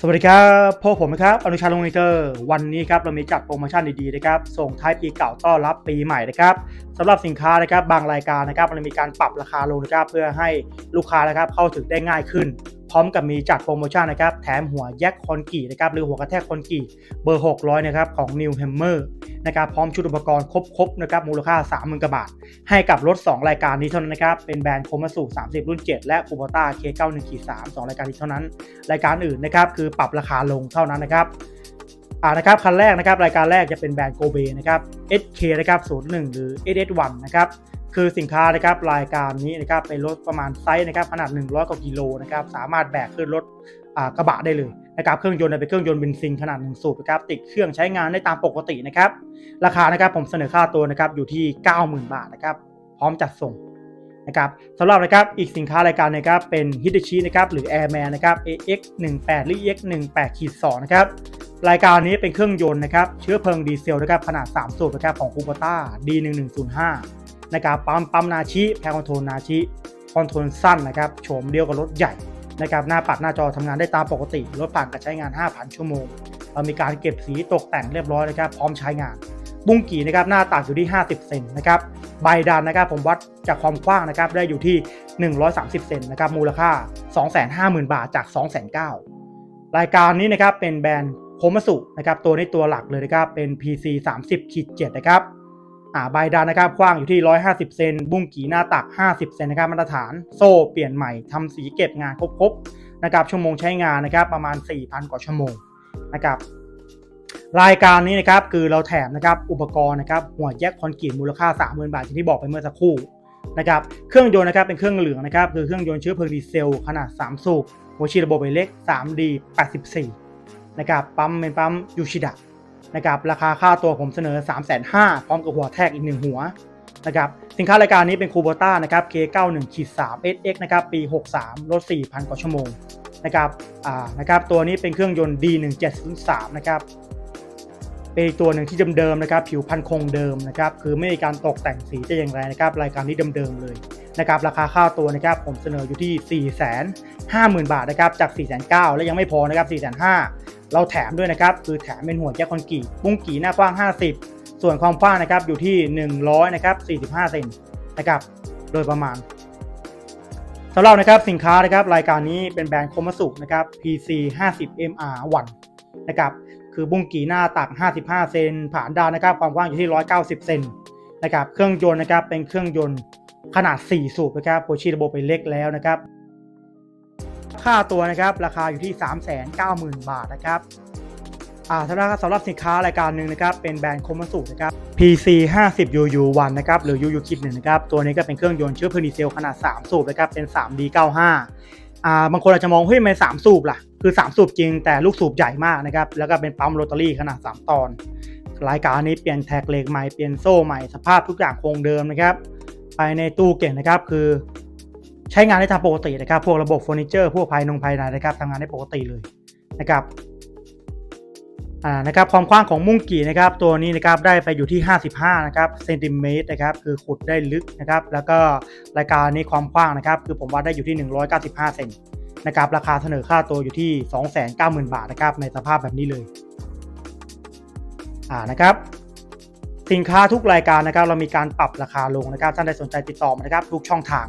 สวัสดีครับพวกผมนะครับอนุชาลงนิเตอร์วันนี้ครับเรามีจัดโปรโมชั่นดีๆนะครับส่งท้ายปีเก่าต้อนรับปีใหม่นะครับสำหรับสินค้านะครับบางรายการนะครับเรามีการปรับราคาลงนะครับเพื่อให้ลูกค้านะครับเข้าถึงได้ง่ายขึ้น พร้อมกับมีจัดโปรโมชั่นนะครับ แถมหัวแยกคอนกรีตนะครับ หรือหัวกระแทกคอนกรีตเบอร์ 600 นะครับ ของ New Hammer นะครับ พร้อมชุดอุปกรณ์ครบๆนะครับ มูลค่า 30,000กว่าบาท ให้กับรถ 2 รายการนี้เท่านั้นนะครับ เป็นแบรนด์โคมาสุ30 รุ่น 7 และคูโบต้า K91 3 2 รายการนี้เท่านั้น รายการอื่นนะครับ คือปรับราคาลงเท่านั้นนะครับอ่านะครับคันแรกนะครับรายการแรกจะเป็นแบรนด์โกเบนะครับ SK นะครับ01 หรือ SS1 นะครับ คือสินค้านะครับรายการนี้นะครับเป็นรถประมาณไซส์นะครับขนาด 100 กว่ากิโลนะครับสามารถแบกขึ้นรถกระบะได้เลยนะครับเครื่องยนต์เนี่ยเป็นเครื่องยนต์เบนซินขนาด1สูบนะครับติดเครื่องใช้งานได้ตามปกตินะครับราคานะครับผมเสนอค่าตัวนะครับอยู่ที่ 90,000 บาทนะครับพร้อมจัดส่งนะครับสำหรับนะครับอีกสินค้ารายการนะครับเป็น h i t a c h i นะครับหรือ Airman นะครับ AX 18หรือ EX 18ขีด2นะครับรายการนี้เป็นเครื่องยนต์นะครับเชื้อเพลิงดีเซลนะครับขนาด 3 สูบนะครับของคูปต้า D1105 นะครับปั๊มปั๊มนาชิแพรคอนโทรลนาชิคอนโทรลสั้นนะครับโฉมเดียวกับรถใหญ่นะครับหน้าปัดหน้าจอทำงานได้ตามปกติ รถผ่านการใช้งาน 5,000 ชั่วโมง เรามีการเก็บสีตกแต่งเรียบร้อยนะครับพร้อมใช้งาน บุ้งกี่นะครับหน้าตัดอยู่ที่ 50 เซนนะครับใบดันนะครับผมวัดจากความกว้างนะครับได้อยู่ที่ 130 เซนนะครับมูลค่า 250,000 บาทจาก 209,000รายการนี้นะครับเป็นแบรนด์โคมสุนะครับตัวนี้ตัวหลักเลยนะครับเป็น PC 30ขีด7นะครับ อ่าใบดันนะครับกว้างอยู่ที่ 150 เซน บุ้งกีหน้าตัก 50 เซนนะครับมาตรฐาน โซ่เปลี่ยนใหม่ทำสีเก็บงานครบๆนะครับชั่วโมงใช้งานนะครับประมาณ 4,000 กว่าชั่วโมงนะครับรายการนี้นะครับคือเราแถมนะครับอุปกรณ์นะครับหัวแยกคอนกรีตมูลค่า 30,000 บาทอย่างที่บอกไปเมื่อสักครู่นะครับเครื่องยนต์นะครับเป็นเครื่องเหลืองนะครับคือเครื่องยนต์เชื้อเพลิงดีเซล ขนาด 3 สูบหัวฉีดระบบไอเล็ก 3D 84นะครับปั๊มเป็นปั๊มยูชิดะ นะครับราคาค่าตัวผมเสนอ 3,500พร้อมกับหัวแท็กอีกหนึ่งหัวนะครับสินค้ารายการนี้เป็นคูโบต้านะครับ K91 3 SX นะครับปี 63รถ4,000 กว่าชั่วโมงนะครับอ่านะครับตัวนี้เป็นเครื่องยนต์ D1703 นะครับเป็นตัวหนึ่งที่เดิมๆนะครับ ผิวพันคงเดิมนะครับ คือไม่มีการตกแต่งสีจะอย่างไรนะครับ รายการนี้เดิมๆเลยนะครับ ราคาค่าตัวนะครับ ผมเสนออยู่ที่ 4 5 0 0 0 0 บาทนะครับ จาก 4 9 0 0 0และยังไม่พอนะครับ 4 5 0 0 0 เราแถมด้วยนะครับ คือแถมเป็นหัวแจ็คคอนกรีตบุ้งกี่หน้ากว้าง 50 ส่วนความกว้างนะครับอยู่ที่ 100นะครับ45เซนนะครับโดยประมาณสำหรับนะครับสินค้านะครับรายการนี้เป็นแบรนด์โคมาสุนะครับ PC 50 MR1 นะครับคือบุ้งกี่หน้าตัก 55 เซนผ่านดาวนะครับความกว้างอยู่ที่ 190 เซนนะครับเครื่องยนต์นะครับเป็นเครื่องยนต์ขนาด 4 สูบนะครับโปรชีระบบไปเล็กแล้วนะครับ ค่าตัวนะครับ ราคาอยู่ที่ 390,000 บาทนะครับอ่าสำหรับสำหรับสินค้ารายการหนึ่งนะครับ เป็นแบรนด์โคมาสุนะครับ PC 50 UU1 นะครับ หรือ UU Kit 1นะครับ ตัวนี้ก็เป็นเครื่องยนต์เชื้อเพลิงดีเซลขนาด 3 สูบนะครับ เป็น 3D95 อ่า บางคนอาจจะมอง เฮ้ยมันสามสูบล่ะ คือ 3 สูบจริง แต่ลูกสูบใหญ่มากนะครับ แล้วก็เป็นปั๊มโรตารี่ขนาด 3 ตอน รายการนี้เปลี่ยนแท็กเหล็กใหม่ เปลี่ยนโซ่ใหม่ สภาพทุกอย่างคงเดิมนะครับ ภายในตู้เก่งนะครับ คือ ช้งานได้ตามปกตินะครับ พวกระบบเฟอร์นิเจอร์พวกภายนงภายในนะครับทำงานได้ปกติเลยนะครับอ่านะครับความกว้างของมุ้งกี่นะครับ ตัวนี้นะครับได้ไปอยู่ที่ 55นะครับเซนติเมตรนะครับคือขุดได้ลึกนะครับ แล้วก็รายการนี้ความกว้างนะครับ คือผมวัดได้อยู่ที่ 195เซนนะครับราคาเสนอค่าตัวอยู่ที่ 290,000 บาทนะครับในสภาพแบบนี้เลยอ่านะครับสินค้าทุกรายการนะครับ เรามีการปรับราคาลงนะครับท่านใดสนใจติดต่อมานะครับ ทุกช่องทาง